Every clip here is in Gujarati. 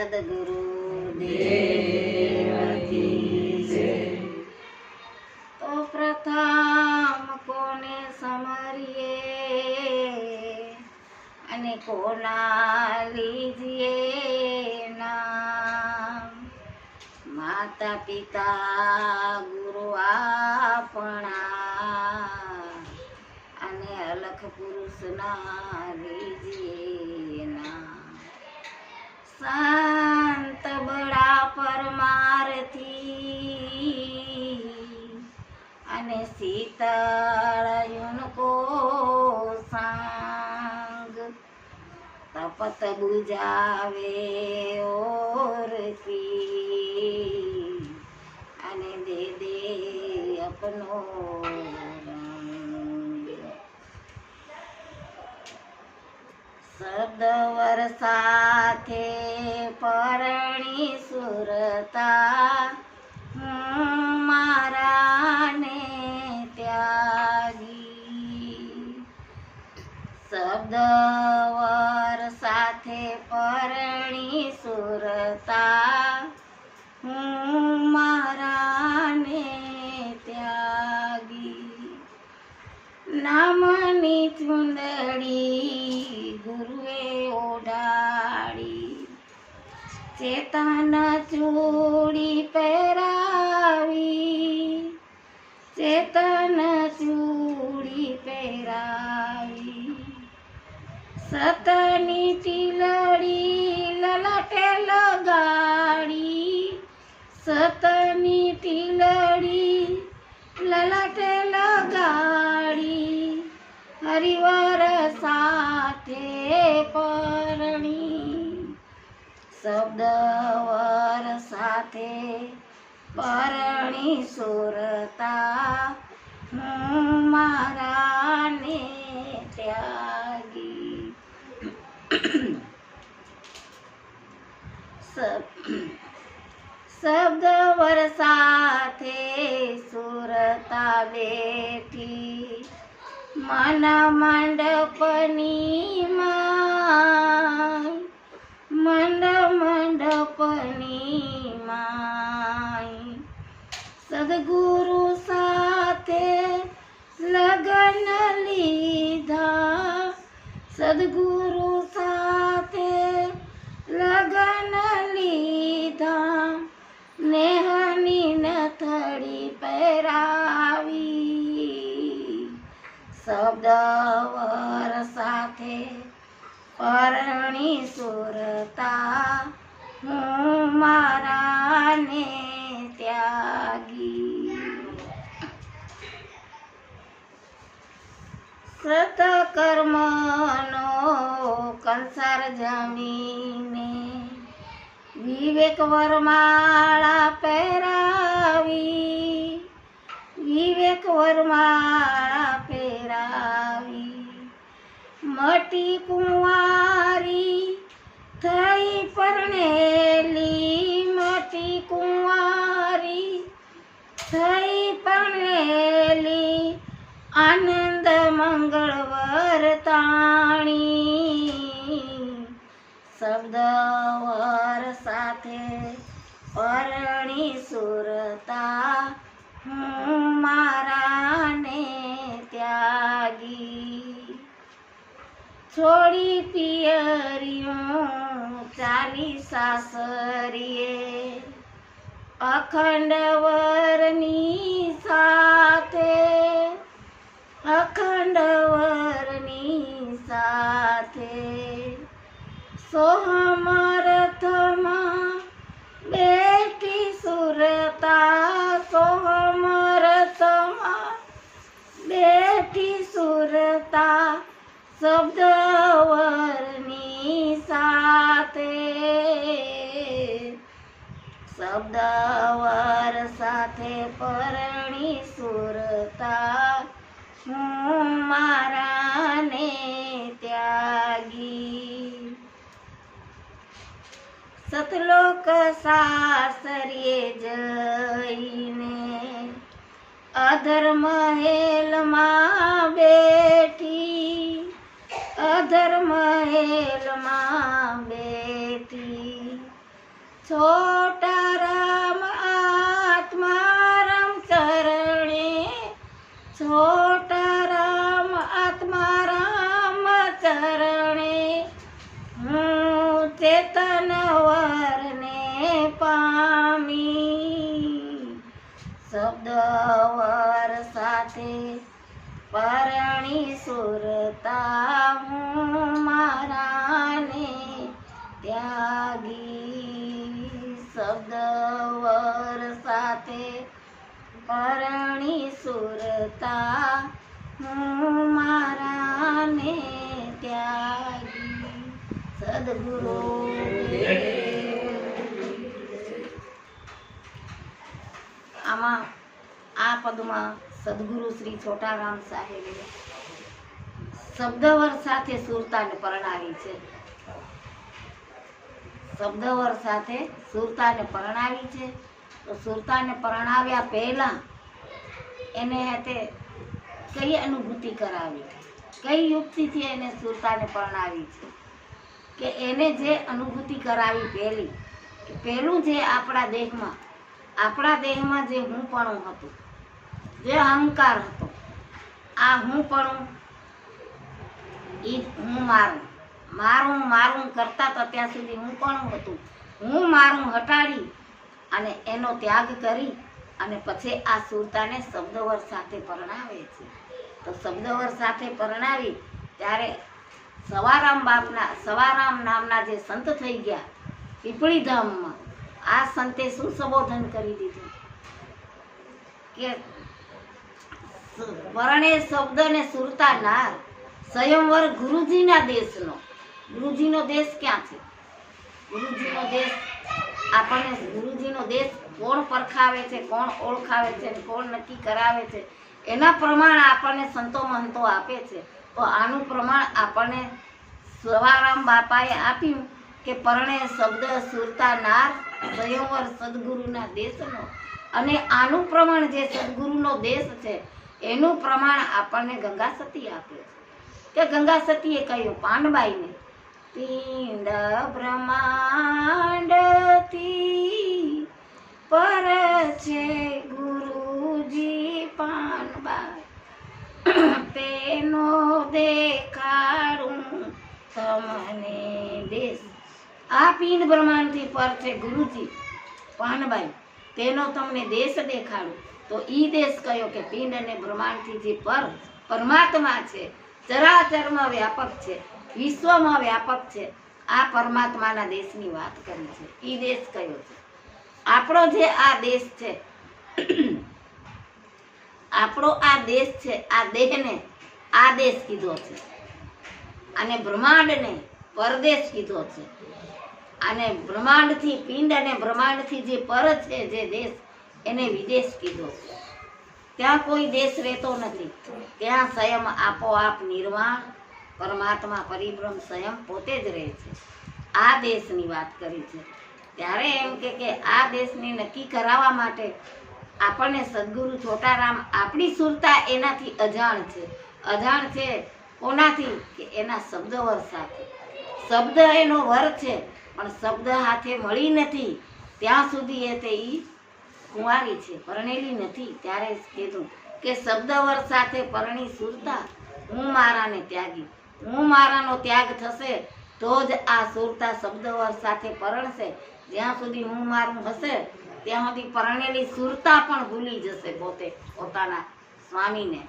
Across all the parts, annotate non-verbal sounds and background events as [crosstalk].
સદગુરુ તો પ્રથમ કોને સમરીએ? અને કોના લીજીએ નામ માતા પિતા ગુરુ આપણા અને અલખ પુરુષના લીધીએ સંત બડા પરમારથી. અને શીતળ કો સાંગ. તપત બુજાવે ઓરથી. અને દે દે અપનો સદવર શબ્દ ચેતન ચૂડી પહેરાવી, ચેતન ચૂડી પહેરાવી. સતની ટીલડી લલટે લગાડી, સતની ટીલડી લલટે લગાડી, હરિવર સાથે પરણી. શબ્દ વર સાથે પરણી સુરતા હું મારાને ત્યાગી સબ- શબ્દ વર સાથે સુરતા બેઠી મન મંડપની માય મંડ માય સદગુરુ સાથે લગન લીધા. સદગુરુ સાથે લગન લીધા. નેહની નથળી પહેરાવી. શબ્દ વર સાથે પરણી સુરતા. હું મારાને ત્યાગી. સતકર્મનો કંસાર જમીને વિવેક વરમાળા પહેરાવી વિવેક વરમાળા પહેરાવી મટી કુંવારી થઈ પરણેલી મોટી કુંવારી. થઈ પરણેલી આનંદ મંગળવર તાણી. શબ્દ વર સાથે પરણી સુરતા હું મારાને ત્યાગી. છોડી પિયરિયું ચાલી સાસરીએ. અખંડ વરની સાથે, અખંડ વરની સાથે. સોહમરથમાં બેઠી સુરતા સોહમરથમાં બેઠી સુરતા શબ્દવરની સાથે. શબ્દવર સાથે પરણી સુરતા હું મારાને ત્યાગી. સતલોક સાસરીએ જઈને અધર્મ હેલમાં બેઠી અધર્મ હેલમાં બેતી છોટા રામ આત્મારામ ચરણે છોટા રામ આત્મારામ ચરણે હું ચેતન વરને પામી શબ્દ વર સાથે પરણી સુરતા હું મારાને ત્યાગી શબ્દ વર સાથે. પરણી સુરતા હું મારાને ત્યાગી સદગુરુ. આમાં આ પદમાં સદગુરુ શ્રી છોટારામ સાહેબે શબ્દવર સાથે સુરતાને પરણાવી છે. શબ્દવર સાથે સુરતાને પરણાવી છે. તો સુરતાને પરણાવ્યા પહેલાં એને તે કઈ અનુભૂતિ કરાવી? કઈ યુક્તિથી એને સુરતાને પરણાવી છે? કે એને જે અનુભૂતિ કરાવી પહેલી પહેલું જે આપણા દેહમાં આપણા દેહમાં જે હું પણ હતું જે અહંકાર હતો. આ હુંપણું ઈ હું મારું. મારું મારું કરતા તો ત્યાં સુધી હું પણ હતું? હું મારું હટાડી અને એનો ત્યાગ કરી અને પછી આ સુરતાને શબ્દવર સાથે પરણાવે છે. તો શબ્દવર સાથે પરણાવી ત્યારે સવારામ બાપના, સવારામ નામના જે સંત થઈ ગયા પીપળી ધામમાં આ સંતે શું સંબોધન કરી દીધું? કે વર્ણે શબ્દ ને સુરતા નાર. સ્વયંવર ગુરુજીના દેશનો. ગુરુજીનો દેશ ક્યાં છે? ગુરુજીનો દેશ આપણને ગુરુજીનો દેશ કોણ પરખાવે છે, કોણ ઓળખાવે છે કોણ નક્કી કરાવે છે? એના પ્રમાણ આપણને સંતો મહંતો આપે છે. તો આનું પ્રમાણ આપણને સવારામ બાપાએ આપ્યું કે પરણે શબ્દ સુરતા નાર, સ્વયંવર સદગુરુના દેશનો. અને આનું પ્રમાણ જે સદગુરુનો દેશ છે એનું પ્રમાણ આપણને ગંગા સતી આપ્યું છે. કે ગંગા સતીએ કહ્યું પાનબાઈને પિંડ બ્રહ્માંડથી પર છે ગુરુજી પાનબાઈ તેનો દેખાડું તમને દેશ. આ પિંડ બ્રહ્માંડથી પર છે ગુરુજી પાનબાઈ તેનો તમને દેશ દેખાડું. તો ઈ દેશ કયો કે પિંડ અને બ્રહ્માંડથી જે પર પરમાત્મા છે ચરાચરમાં વ્યાપક છે, વિશ્વમાં વ્યાપક છે, આ પરમાત્માના દેશની વાત કરી છે. ઈ દેશ કયો છે? આપણો જે આ દેશ છે, આપણો આ દેશ છે, આ દેહને આ દેશ કીધો છે. અને બ્રહ્માંડને પરદેશ કીધો છે. અને બ્રહ્માંડથી પિંડ અને બ્રહ્માંડથી જે પર છે, જે દેશ એને વિદેશ કીધો. ત્યાં કોઈ દેશ રહેતો નથી. ત્યાં સ્વયં આપોઆપ નિર્વાણ, પરમાત્મા પરિભ્રમ સ્વયં પોતે જ રહે છે. આ દેશની વાત કરી છે. ત્યારે એમ કે કે આ દેશને નક્કી કરાવવા માટે આપણને સદગુરુ છોટારામ આપણી સુરતા એનાથી અજાણ છે. અજાણ છે કોનાથી? કે એના શબ્દ સાથે. શબ્દ એનો વર છે, પણ શબ્દ હાથે મળી નથી. ત્યાં સુધી એ તે કુંવારી છે, પરણેલી નથી. ત્યારે કીધું કે શબ્દવર સાથે પરણી સુરતા હું મારાને ત્યાગી. હું મારાનો ત્યાગ થશે તો જ આ સુરતા શબ્દવર સાથે પરણશે. જ્યાં સુધી હું મારું હશે, ત્યાં સુધી પરણેલી સુરતા પણ ભૂલી જશે પોતે, પોતાના સ્વામીને.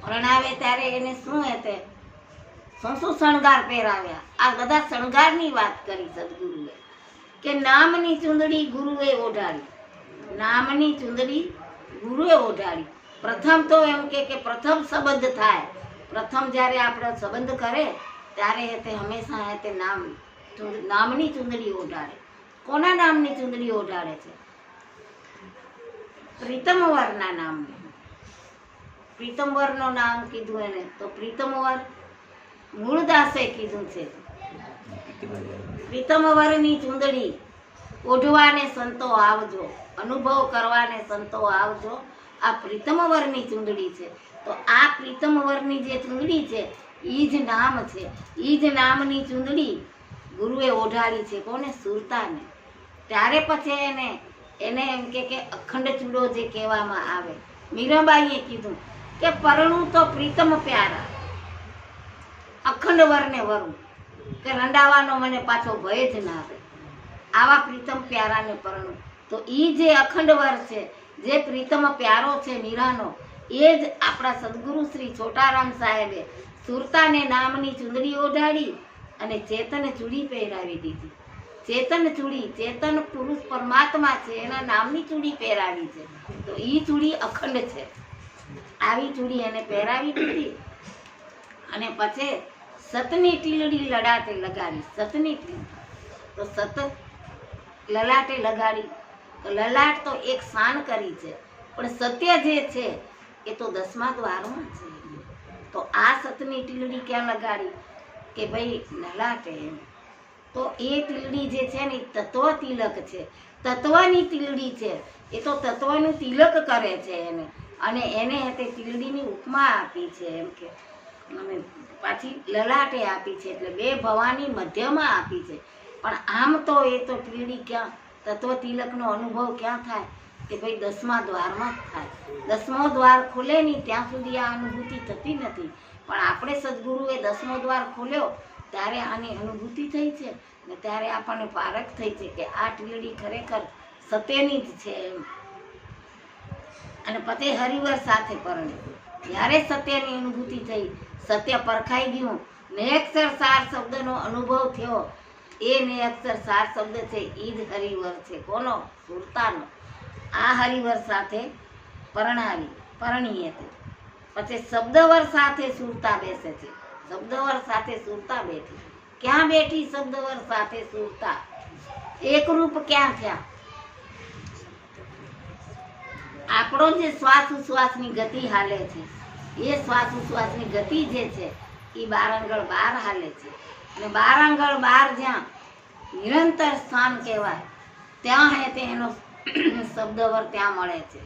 પરણાવે ત્યારે એને શું હતે? શું શું શણગાર પહેરાવ્યા. આ બધા શણગારની વાત કરી સદગુરુએ. કે નામની ચુંદડી ગુરુએ ઓઢાડી. નામની ચુંદડી ગુરુએ ઓઢાડી. પ્રથમ તો એમ કે કે પ્રથમ સંબંધ થાય. પ્રથમ જ્યારે આપણે સંબંધ કરે, ત્યારે એ તે હંમેશા એ તે નામ ચુંદ- નામની ચુંદડી ઓઢાડે. કોના નામની ચુંદડી ઓઢાડે છે? પ્રીતમવરના નામની. પ્રીતમવરનું નામ કીધું એને. તો પ્રીતમવર મૂળદાસે કીધું છે. પ્રીતમવરની ચૂંદડી ઓઢવાને સંતો આવજો, અનુભવ કરવાને સંતો આવજો. આ પ્રીતમવરની ચૂંદડી છે. તો આ પ્રીતમવરની જે ચૂંદડી છે, ઈ જ નામ છે. ઈ જ નામની ચૂંદડી ગુરુએ ઓઢાડી છે, કોને? સુરતાને. ત્યારે પછી એને એને એમ કે કે અખંડ ચૂડો જે કહેવામાં આવે. મીરાબાઈએ કીધું કે પરણું તો પ્રીતમ પ્યારા, અખંડ વરને વરું. કે રંડાવાનો મને પાછો ભય જ ના રહે. આવા પ્રીતમ પ્યારાને પરણું. તો ઈ જે અખંડ છે, જે પ્રીતમ પ્યારો છે મીરાનો, એ જ આપણા સદગુરુ શ્રી છોટારામ સાહેબે સુરતાને નામની ચૂંદડી ઓઢાડી અને ચેતન ચૂડી પહેરાવી દીધી. ચેતન ચૂડી, ચેતન પુરુષ પરમાત્મા છે, એના નામની ચૂડી પહેરાવી છે. તો ઈ ચૂડી અખંડ છે. આવી ચૂડી એને પહેરાવી દીધી. અને પછી સતની ટીલડી લડાટે લગાડી, સતની ટીલડી તો સત લલાટે લગાડી. તો લલાટ તો એક શાન કરી છે, પણ સત્ય જે છે એ તો દસમા દ્વારમાં છે તો આ સતની ટીલડી ક્યાં લગાડી? કે ભાઈ લલાટે એમ. તો એ ટીલડી જે છે ને તત્વ તિલક છે. તત્વની તીલડી છે. એ તો તત્વનું તિલક કરે છે એને. અને એને તે તીલડીની ઉપમા આપી છે એમ કે. અને પાછી લલાટે આપી છે, એટલે બે ભવાની મધ્યમાં આપી છે. પણ આમ તો એ તો પીડી ક્યાં, તત્વ તિલકનો અનુભવ ક્યાં થાય? કે ભાઈ દસમા દ્વારમાં જ થાય. દસમો દ્વાર ખુલે નહીં, ત્યાં સુધી આ અનુભૂતિ થતી નથી. પણ આપણે સદગુરુએ દસમો દ્વાર ખોલ્યો, ત્યારે આની અનુભૂતિ થઈ છે ને ત્યારે આપણને પારખ થઈ છે કે આ ટીલડી ખરેખર સત્યની જ છે એમ. અને પતે હરિવર સાથે પરણ્યું જ્યારે સત્યની અનુભૂતિ થઈ સત્ય પરખાઈ ગયું. નેક્ષર સાર શબ્દનો અનુભવ થયો. એ નેક્ષર સાર શબ્દ છે એ જ હરિવર છે. કોનો સુરતાનો. આ હરિવર સાથે પરણાવી, પરણીએ તે. પછી શબ્દવર સાથે સુરતા બેસે છે. શબ્દવર સાથે સુરતા બેઠી. ક્યાં બેઠી શબ્દવર સાથે સુરતા? એકરૂપ ક્યાં થયા? આપણો જે શ્વાસ ઉશ્વાસની ગતિ હાલે છે. એ શ્વાસ ઉશ્વાસની ગતિ જે છે, એ બારંગળ બાર હાલે છે. અને બારંગળ બાર જ્યાં નિરંતર સ્થાન કહેવાય, ત્યાં હે તે એનો [clears throat] શબ્દવર ત્યાં મળે છે.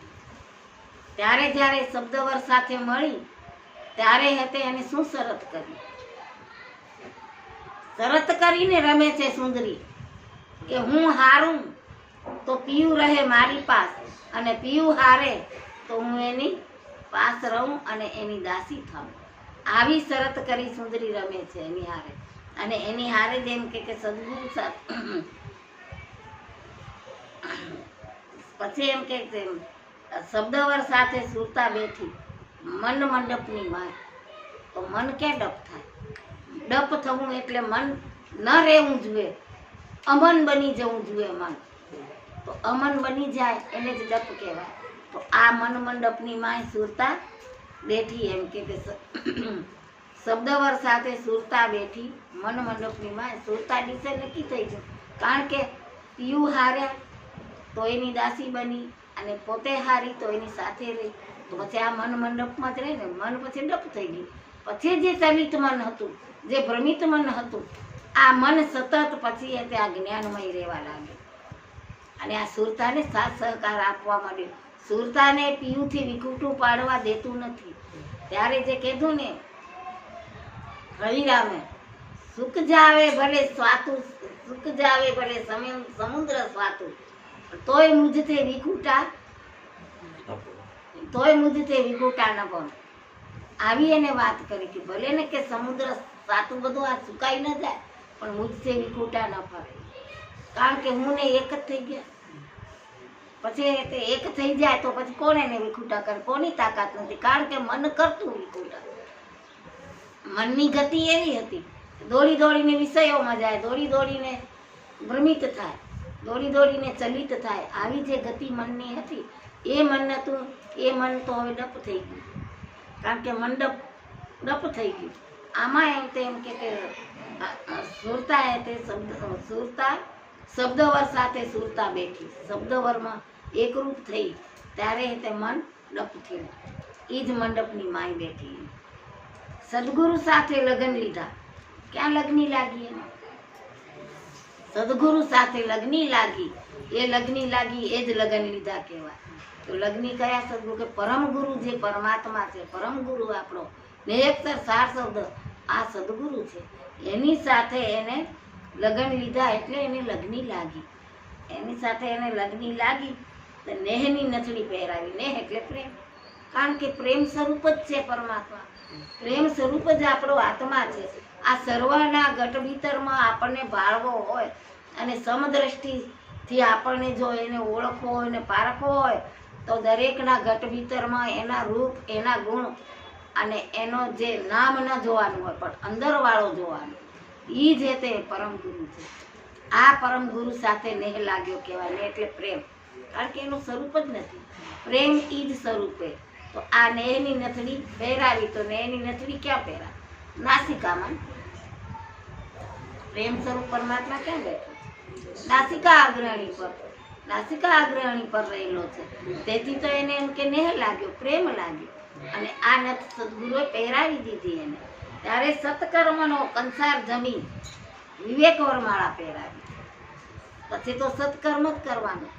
ત્યારે જ્યારે શબ્દવર સાથે મળી, ત્યારે હે તે એને શું શરત કરી? શરત કરીને રમે છે સુંદરી, કે હું હારું, તો પીયું રહે મારી પાસે, અને પીયું હારે, તો હું એની પાસ રહું અને એની દાસી થવું આવી શરત કરી સુંદરી રમે છે એની હારે. અને એની હારે જ કે કે સદગુરુ પછી એમ કે શબ્દવર સાથે સુરતા બેઠી. મન મંડપની માર તો મન ક્યાં ડપ થાય? ડપ થવું એટલે મન ન રહેવું જોઈએ. અમન બની જવું જોઈએ મન. તો અમન બની જાય એને જ ડપ કહેવાય. તો આ મનમંડપની માય સુરતા બેઠી એમ કે શબ્દવર સાથે સુરતા બેઠી મનમંડપની માય સુરતા દિવસે નક્કી થઈ ગયું કારણ કે પિયુ હાર્યા તો એની દાસી બની અને પોતે હારી તો એની સાથે રહી. તો પછી આ મન મંડપમાં જ રહે ને, મન પછી ડપ થઈ ગયું. પછી જે ચલિત મન હતું, જે ભ્રમિત મન હતું, આ મન સતત પછી એ આ જ્ઞાનમય રહેવા લાગે અને આ સુરતાને સાથ સહકાર આપવા માંડ્યો. સુરતાને પીયુંથી વિકૂટું પાડવા દેતું નથી. ત્યારે જે કીધું ને, હરિરામે, સુખ જાવે ભલે સ્વાતું, સુખ જાવે ભલે સમુદ્ર સ્વાતું. તોય મુજતે વિકૂટા તોય મુજતે વિકૂટા ન પણ આવી એને વાત કરી કે ભલે ને કે સમુદ્ર સાતું બધું આ સુકાઈ ન જાય, પણ મુજતે વિકૂટા ન ફરે કારણ કે હું ને એક જ થઈ ગયા. પછી તે એક થઈ જાય તો પછી કોણ એને વિખૂટા કરે કોની તાકાત નથી? કારણ કે મન કરતું વિખૂટા મનની ગતિ એવી હતી. દોડી દોડીને વિષયોમાં જાય, દોડી દોડીને ભ્રમિત થાય, દોડી દોડીને ચલિત થાય. આવી જે ગતિ મનની હતી, એ મન હતું, એ મન તો હવે ડપ થઈ ગયું. કારણ કે મન ડપ ડપ થઈ ગયું. આમાં એમ તેમ કે સુરતા એ તે શબ્દ સુરતા શબ્દવર સાથે સુરતા બેઠી. શબ્દવરમાં એકરૂપ થઈ ત્યારે તે મન થયું. એ જ મંડપની માય બેઠી. સદગુરુ સાથે લગ્ન લીધા. ક્યાં લગ્ની લાગી એને સદગુરુ સાથે લગ્ની લાગી. એ લગ્ની લાગી એ જ લગ્ન લીધા કહેવાય. તો લગ્ની કયા સદગુરુ? કે પરમ ગુરુ જે પરમાત્મા છે, પરમ ગુરુ આપણો. ને સાર શબ્દ આ સદગુરુ છે. એની સાથે એને લગ્ન લીધા એટલે એને લગ્ની લાગી. એની સાથે એને લગ્ની લાગી તો નેહની નથડી પહેરાવી. નેહ એટલે પ્રેમ. કારણ કે પ્રેમ સ્વરૂપ જ છે પરમાત્મા. પ્રેમ સ્વરૂપ જ આપણો આત્મા છે. આ સર્વના ગટ ભીતરમાં આપણને ભાળવો હોય અને સમદ્રષ્ટિથી આપણને જો એને ઓળખવો હોય ને પારખવો હોય, તો દરેકના ગટ ભીતરમાં એના રૂપ, એના ગુણ અને એનો જે નામ ન જોવાનું હોય, પણ અંદરવાળો જોવાનો એ જે તે પરમ ગુરુ છે. આ પરમ ગુરુ સાથે નેહ લાગ્યો કહેવાય ને એટલે પ્રેમ. કારણ કે એનું સ્વરૂપ જ નથી. પ્રેમ ઈ જ સ્વરૂપે. તો આ નેહની નથડી પહેરાવી, તો નેહની નથડી ક્યાં પહેરા નાસિકામાં. પ્રેમ સ્વરૂપ પરમાત્મા ક્યાં બેઠો નાસિકા આગ્રહણી પર. નાસિકા આગ્રહણી પર રહેલો છે. તેથી તો એને એમ કે નેહ લાગ્યો, પ્રેમ લાગ્યો. અને આ નથ સદગુરુએ પહેરાવી દીધી એને. ત્યારે સત્કર્મનો કંસાર જમી વિવેક વરમાળા પહેરાવી. પછી તો સત્કર્મ જ કરવાનું.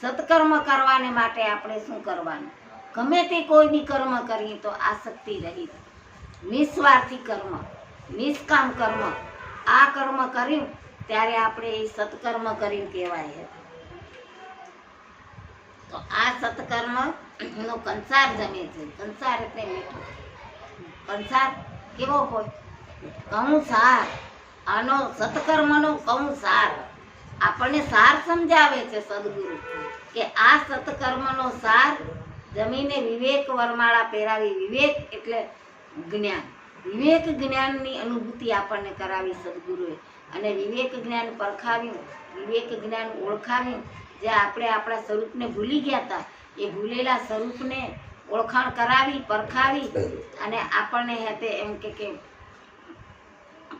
સત્કર્મ કરવાને માટે આપણે શું કરવાનું? ગમે તે કોઈ બી કર્મ કરીએ તો આસક્તિ રહી નિસ્વાર્થી કર્મ, નિષ્કામ કર્મ, આ કર્મ કર્યું ત્યારે આપણે એ સત્કર્મ કર્યું કહેવાય હે તો આ સત્કર્મ નો કંસાર જમે છે. કંસાર એટલે મીઠું. કંસાર કેવો હોય? કંસાર. સાર આનો સત્કર્મનો કંસાર. સાર આપણને સાર સમજાવે છે સદગુરુ કે આ સત્કર્મનો સાર જમીને વિવેક વરમાળા પહેરાવી વિવેક એટલે જ્ઞાન. વિવેક જ્ઞાનની અનુભૂતિ આપણને કરાવી સદગુરુએ. અને વિવેક જ્ઞાન પરખાવ્યું, વિવેક જ્ઞાન ઓળખાવ્યું. જે આપણે આપણા સ્વરૂપને ભૂલી ગયા હતા, એ ભૂલેલા સ્વરૂપને ઓળખાણ કરાવી પરખાવી અને આપણને હેતે એમ કે કે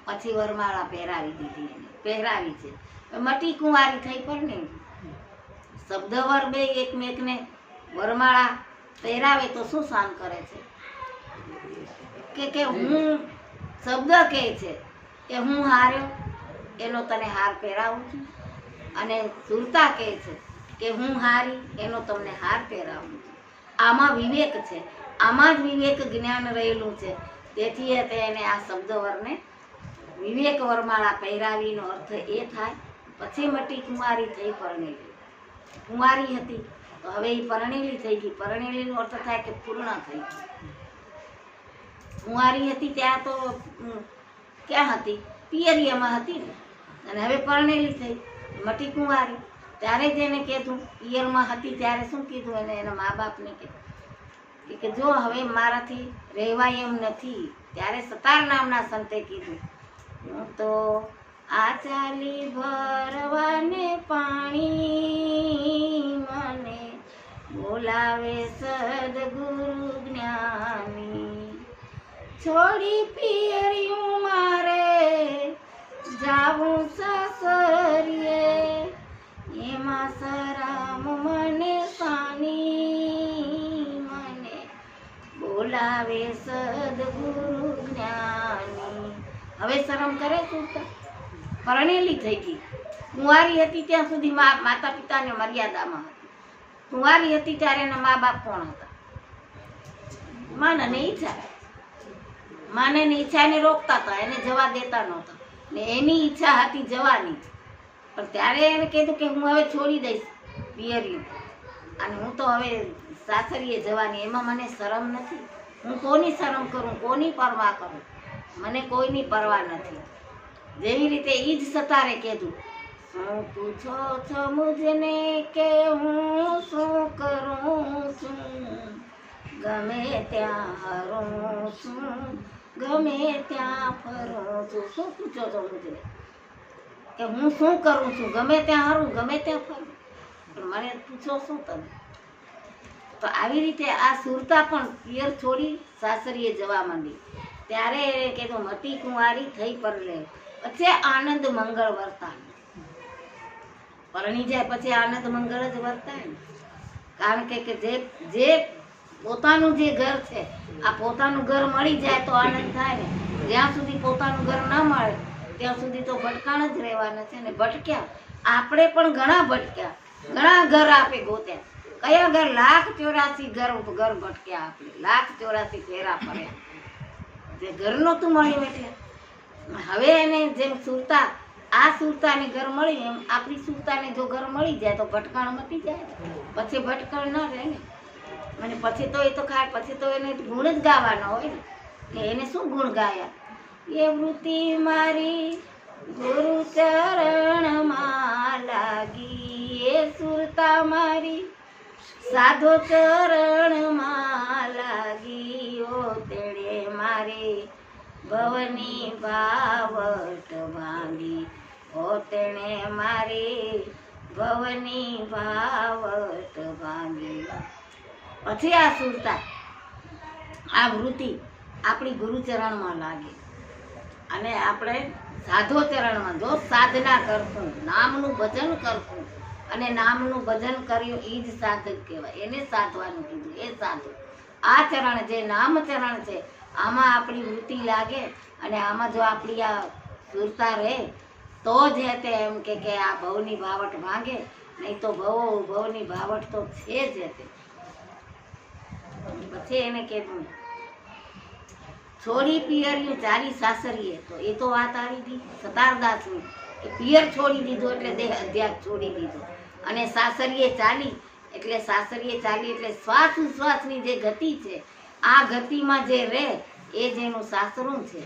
પછી વરમાળા પહેરાવી દીધી એને. પહેરાવી છે. મટી કુંવારી થઈ પણ ને શબ્દ વર બે એકમેકને વરમાળા પહેરાવે તો શું શાન કરે છે? કે કે હું શબ્દ કહે છે કે હું હાર્યો એનો તને હાર પહેરાવું છું. અને સુરતા કહે છે કે હું હારી એનો તમને હાર પહેરાવું છું. આમાં વિવેક છે. આમાં જ વિવેક જ્ઞાન રહેલું છે. તેથી તેને આ શબ્દ વરને વિવેક વરમાળા પહેરાવીનો અર્થ એ થાય, પછી મટી કુમારી થઈ પરણેલી. કુંવારી હતી, તો હવે એ પરણેલી થઈ ગઈ. પરણેલીનો અર્થ થાય કે પૂર્ણ થઈ ગઈ. કુંવારી હતી ત્યાં તો ક્યાં હતી? પિયરિયામાં હતી ને. અને હવે પરણેલી થઈ. મટી કુંવારી ત્યારે જ એને કીધું પિયરમાં હતી ત્યારે શું કીધું એને? એના મા બાપને કીધું કે જો હવે મારાથી રહેવાય એમ નથી, ત્યારે સતાર નામના સંતે કીધું. હું તો આ ચાલી ભરવાને પાણી મને બોલાવે સદગુરુ જ્ઞાની. છોડી પિયરિયું મારે, જાવું સસરીએ એમાં સરામ મને સાની, મને બોલાવે સદગુરુ જ્ઞાની. હવે શરમ કરે શું તો? પરણેલી થઈ ગઈ. કુંવારી હતી ત્યાં સુધી માતા પિતાને મર્યાદામાં હતી. કુંવારી હતી ત્યારે એના મા બાપ કોણ હતા? માને ને ઈચ્છા. માને ઈચ્છા એને રોકતા હતા, એને જવા દેતા નહોતા. ને એની ઈચ્છા હતી જવાની. પણ ત્યારે એને કીધું કે હું હવે છોડી દઈશ પિયરિયું. અને હું તો હવે સાસરીએ જવાની, એમાં મને શરમ નથી. હું કોની શરમ કરું, કોની પરવા કરું? મને કોઈની પરવા નથી. જેવી રીતે એ જ સતારે કીધું, શું પૂછો છો મુજને કે હું શું કરું છું? ગમે ત્યાં હરું છું, ગમે ત્યાં ફરું છું. શું પૂછો છો મુજને? કે હું શું કરું છું? ગમે ત્યાં હારું, ગમે ત્યાં ફરું. પણ મને પૂછો શું તમે? તો આવી રીતે આ સુરતા પણ પિયર છોડી સાસરીએ જવા માંડી. ત્યારે એ કીધું, મતી કુંવારી થઈ પર લે પછી આનંદ મંગળ વર્તા પરણી જાય પછી આનંદ મંગળ જ વર્તાય ને. કારણ કે જે જે પોતાનું જે ઘર છે, આ પોતાનું ઘર મળી જાય તો આનંદ થાય ને. જ્યાં સુધી પોતાનું ઘર ન મળે ત્યાં સુધી તો ભટકાણ જ રહેવાના છે ને ભટક્યા. આપણે પણ ઘણા ભટક્યા. ઘણા ઘર આપે ગોત્યા. કયા ઘર? લાખ ચોરાસી ઘર ઘર ભટક્યા આપણે. લાખ ચોરાસી ફેરા ફર્યા જે ઘર નહોતું મળ્યું એટલે. હવે એને જેમ સુરતા, આ સુરતાને ઘર મળી, એમ આપણી સુરતાને જો ઘર મળી જાય તો ભટકાણ મટી જાય. પછી ભટકણ ન રહે ને. અને પછી તો એ તો ખાય પછી તો એને ગુણ જ ગાવાનો હોય ને. કે એને શું ગુણ ગાયા? એ વૃત્તિ મારી ગુરુ ચરણમાં લાગી. એ સુરતા મારી સાધો ચરણમાં લાગી. ઓ તેણે મારે ભવની ભાવટ ભાંગી ઓ તેણે મારી ભવની ભાવટ ભાંગી પછી આ સુરતા, આ વૃત્તિ આપણી ગુરુચરણમાં લાગે. અને આપણે સાધો ચરણમાં જો સાધના કરશું, નામનું ભજન કરશું, અને નામનું ભજન કર્યું એ જ સાધક કહેવાય. એને સાધવાનું કીધું, એ સાધુ. આ ચરણ જે નામ ચરણ છે. આમાં આપણી વૃત્તિ લાગે અને આમાં જો આપણી આ સુરતા રહે, તો જ તે એમ કે કે આ ભવની ભાવટ માંગે, નહીં તો ભવો, ભવની ભાવટ તો છે જ તે. પછી એને કીધું છોડી પિયરિયું ચાલી સાસરીએ. તો એ તો વાત આવી હતી સતારદાસની, કે પિયર છોડી દીધો એટલે દેહ અધ્યાસ છોડી દીધો. અને સાસરીએ ચાલી, એટલે સાસરીએ ચાલી એટલે શ્વાસ ઉશ્વાસની જે ગતિ છે, આ ગતિમાં જે રહે એ જ એનું સાસરું છે.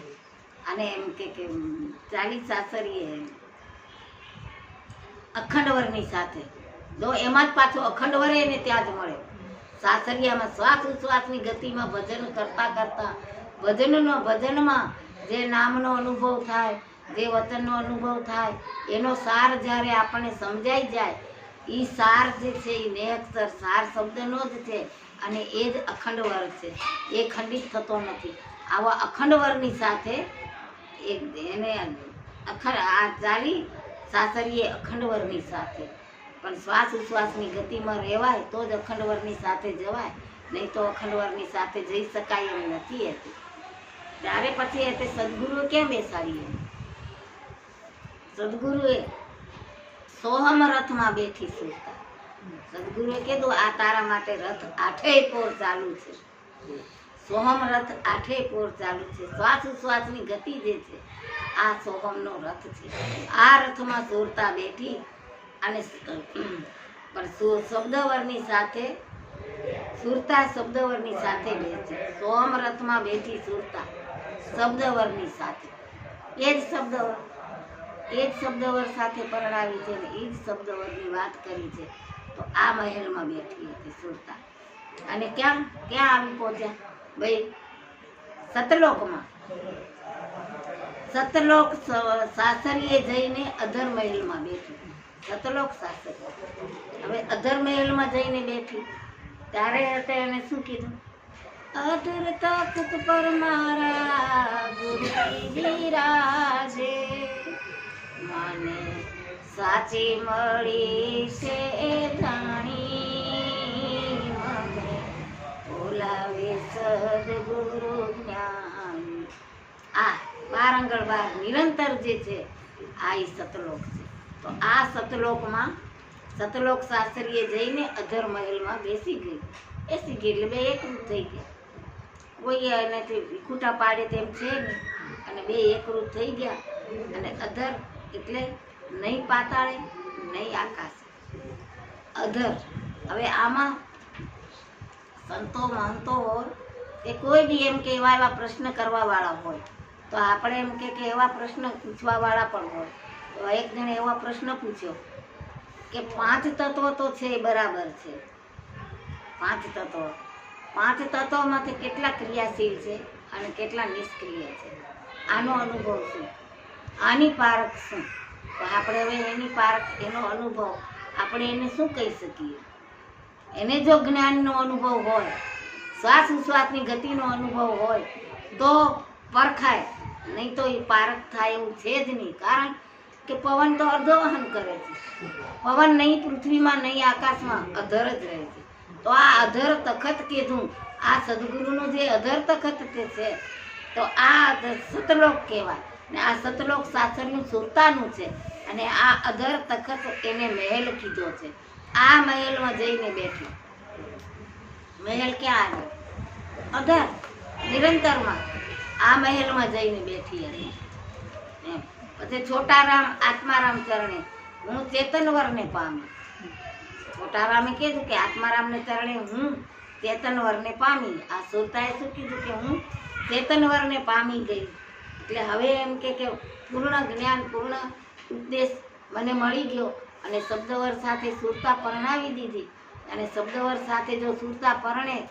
અને એમ કે ચાલી સાસરીએ અખંડવરની સાથે. જો એમાં જ પાછો અખંડવર એને ત્યાં જ મળે. સાસરિયામાં શ્વાસ ઉશ્વાસની ગતિમાં ભજન કરતા કરતા ભજનનો, ભજનમાં જે નામનો અનુભવ થાય, જે વચનનો અનુભવ થાય, એનો સાર જ્યારે આપણને સમજાઈ જાય એ સાર જે છે એ નેહક્ષર સાર શબ્દનો જ છે અને એ જ અખંડ વર છે. એ ખંડિત થતો નથી. આવા અખંડ વર્ગની સાથે એને અખંડ આ ચાલી સાસરીએ અખંડ વર્ગની સાથે. પણ શ્વાસ ઉશ્વાસની ગતિમાં રહેવાય તો જ અખંડ વર્ગની સાથે જવાય. નહીં તો અખંડ વર્ગની સાથે જઈ શકાય એમ નથી હતી ત્યારે પછી તે સદગુરુએ કેમ બેસાડીએ? સદગુરુએ સોહમ રથમાં બેઠી સુરતા. સદગુરુએ કીધું, આ તારા માટે રથ આઠેય પોર ચાલુ છે. સોહમ રથ આઠેય પોર ચાલુ છે. શ્વાસ ઉશ્વાસની ગતિ જે છે, આ સોહમનો રથ છે. આ રથમાં સુરતા બેઠી અને પણ શબ્દવરની સાથે, સુરતા શબ્દવરની સાથે બેઠી સોહમ રથમાં બેઠી સુરતા. શબ્દવરની સાથે. એ જ શબ્દવર એ જ શબ્દવર સાથે પરણાવી છે ને એ જ શબ્દવરની વાત કરી છે. તો આ મહેલમાં બેઠી હતી સુરતા. અને ક્યાં ક્યાં આવી પહોંચ્યા? ભાઈ, સતલોકમાં. સતલોક સાસરીએ જઈને અધર મહેલમાં બેઠી. સતલોક સાસરી. હવે અધર મહેલમાં જઈને બેઠી. ત્યારે એને શું કીધું? અધર તખત પર મારા ગુરુજી રાજે મને સાચી મળી છે ધણી મને બોલાવે સદગુરુ જ્ઞાન આ બારંગળ બાર નિરંતર જે છે આ એ સતલોક છે તો આ સતલોકમાં, સતલોક શાસ્ત્રીએ જઈને અધર મહેલમાં બેસી ગઈ. બેસી ગઈ એટલે બે એકરૂપ થઈ ગયા. કોઈ એનાથી ખૂટા પાડે તેમ છે નહીં. અને બે એકરૂપ થઈ ગયા. અને અધર એટલે નહીં પાતાળે, નહીં આકાશ. અધર, હવે આમાં સંતો, મહંતો હોય એ કોઈ બી એમ કે એવા એવા પ્રશ્ન કરવાવાળા હોય. તો આપણે એમ કે કે એવા પ્રશ્ન પૂછવાવાળા પણ હોય. તો એક જણે એવા પ્રશ્ન પૂછ્યો કે પાંચ તત્વો તો છે, બરાબર છે. પાંચ તત્વો. પાંચ તત્વોમાંથી કેટલા ક્રિયાશીલ છે અને કેટલા નિષ્ક્રિય છે? આનો અનુભવ શું? આની પારખ શું? આપણે હવે એની પારખ, એનો અનુભવ આપણે એને શું કહી શકીએ? એને જો જ્ઞાનનો અનુભવ હોય, શ્વાસ ઉશ્વાસની ગતિનો અનુભવ હોય, તો પરખાય. નહીં તો એ પારખ થાય એવું છે જ નહીં. કારણ કે પવન તો અર્ધવહન કરે છે. પવન નહીં પૃથ્વીમાં, નહીં આકાશમાં, અધર જ રહે છે. તો આ અધર તખત કીધું. આ સદગુરુનું જે અધર તખત તે છે, તો આ સતલોક કહેવાય. ને આ સતલોક સાસરનું સુરતાનું છે. અને આ અધર તખત એને મહેલ કીધો છે. આ મહેલમાં જઈને બેઠી. મહેલ ક્યાં આવ્યો અધર, નિરંતરમાં. આ મહેલમાં જઈને બેઠી હતી. એમ. પછી છોટારામ, આત્મારામ ચરણે હું ચેતનવરને પામી. છોટારામે કીધું કે આત્મારામને ચરણે હું ચેતનવરને પામી. આ સુરતાએ શું કીધું કે હું ચેતનવરને પામી ગઈ. એટલે હવે એમ કે કે પૂર્ણ જ્ઞાન, પૂર્ણ ઉપદેશ મને મળી ગયો અને શબ્દવર સાથે સુરતા પરણાવી દીધી. અને શબ્દવર સાથે જો સુરતા પરણે,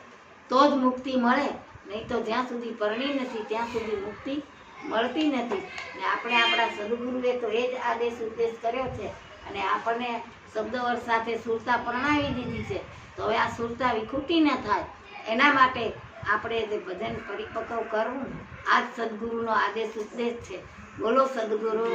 તો જ મુક્તિ મળે. નહીં તો જ્યાં સુધી પરણી નથી, ત્યાં સુધી મુક્તિ મળતી નથી. ને આપણે આપણા સદગુરુએ તો એ જ આદેશ, ઉપદેશ કર્યો છે. અને આપણને શબ્દવર સાથે સુરતા પરણાવી દીધી છે. તો હવે આ સુરતા વિખૂટી ન થાય. એના માટે આપણે જે ભજન પરિપક્વ કરવું આ જ સદગુરુનો આદેશ ઉપદેશ છે. બોલો સદગુરુ.